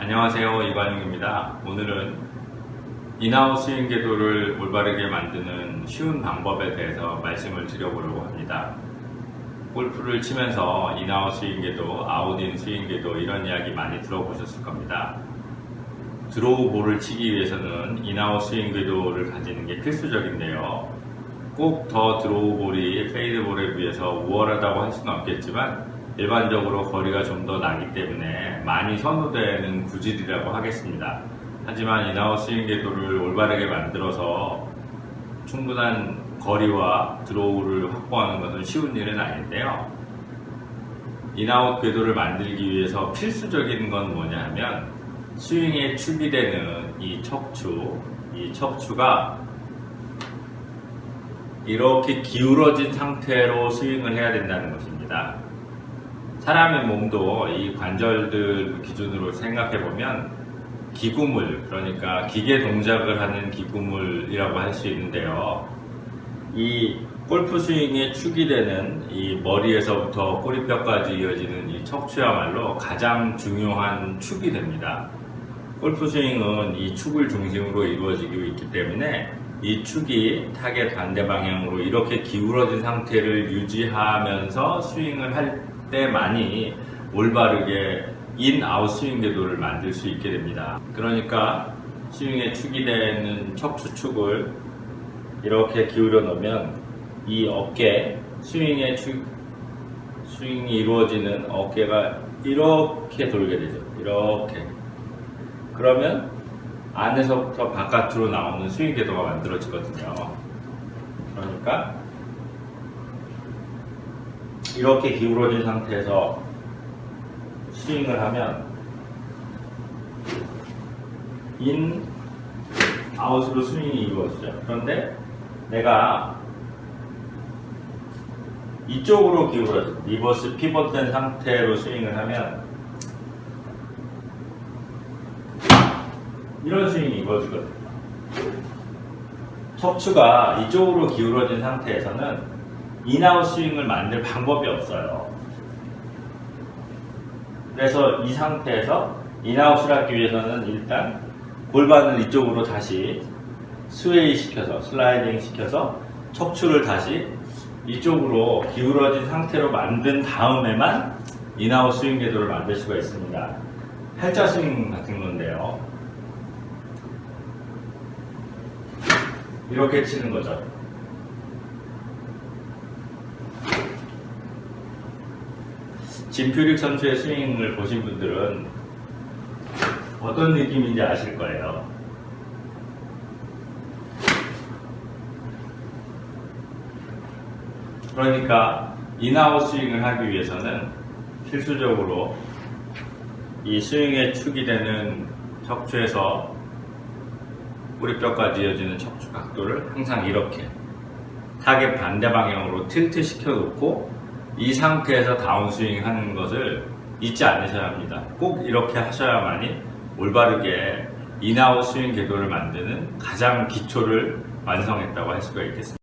안녕하세요 이관용입니다. 오늘은 인아웃 스윙 궤도를 올바르게 만드는 쉬운 방법에 대해서 말씀을 드려보려고 합니다. 골프를 치면서 인아웃 스윙 궤도, 아웃인 스윙 궤도 이런 이야기 많이 들어보셨을 겁니다. 드로우 볼을 치기 위해서는 인아웃 스윙 궤도를 가지는 게 필수적인데요. 꼭 더 드로우 볼이 페이드 볼에 비해서 우월하다고 할 수는 없겠지만 일반적으로 거리가 좀 더 나기 때문에 많이 선호되는 구질이라고 하겠습니다. 하지만 인아웃 스윙 궤도를 올바르게 만들어서 충분한 거리와 드로우를 확보하는 것은 쉬운 일은 아닌데요. 인아웃 궤도를 만들기 위해서 필수적인 건 뭐냐 하면 스윙에 축이 되는 이 척추, 이 척추가 이렇게 기울어진 상태로 스윙을 해야 된다는 것입니다. 사람의 몸도 이 관절들 기준으로 생각해 보면 기구물, 그러니까 기계 동작을 하는 기구물이라고 할 수 있는데요. 이 골프 스윙에 축이 되는 이 머리에서부터 꼬리뼈까지 이어지는 이 척추야말로 가장 중요한 축이 됩니다. 골프 스윙은 이 축을 중심으로 이루어지고 있기 때문에 이 축이 타겟 반대 방향으로 이렇게 기울어진 상태를 유지하면서 스윙을 할 때만이 올바르게 인 아웃 스윙 궤도를 만들 수 있게 됩니다. 그러니까 스윙에 축이 되는 척추축을 이렇게 기울여 놓으면 이 어깨 스윙의 축 스윙이 이루어지는 어깨가 이렇게 돌게 되죠. 이렇게 그러면 안에서부터 바깥으로 나오는 스윙 궤도가 만들어지거든요. 그러니까 이렇게 기울어진 상태에서 스윙을 하면 인 아웃으로 스윙이 이루어지죠. 그런데 내가 이쪽으로 기울어져 리버스 피벗된 상태로 스윙을 하면 이런 스윙이 이루어지거든요. 척추가 이쪽으로 기울어진 상태에서는 인아웃 스윙을 만들 방법이 없어요. 그래서 이 상태에서 인아웃을 하기 위해서는 일단 골반을 이쪽으로 다시 스웨이 시켜서 슬라이딩 시켜서 척추를 다시 이쪽으로 기울어진 상태로 만든 다음에만 인아웃 스윙 궤도를 만들 수가 있습니다. 팔자 스윙 같은 건데요. 이렇게 치는 거죠. 진퓨릭 선수의 스윙을 보신 분들은 어떤 느낌인지 아실 거예요. 그러니까 인아웃 스윙을 하기 위해서는 필수적으로 이 스윙의 축이 되는 척추에서 뿌리뼈까지 이어지는 척추 각도를 항상 이렇게 타겟 반대 방향으로 틸트 시켜 놓고 이 상태에서 다운스윙 하는 것을 잊지 않으셔야 합니다. 꼭 이렇게 하셔야만이 올바르게 인아웃 스윙 궤도를 만드는 가장 기초를 완성했다고 할 수가 있겠습니다.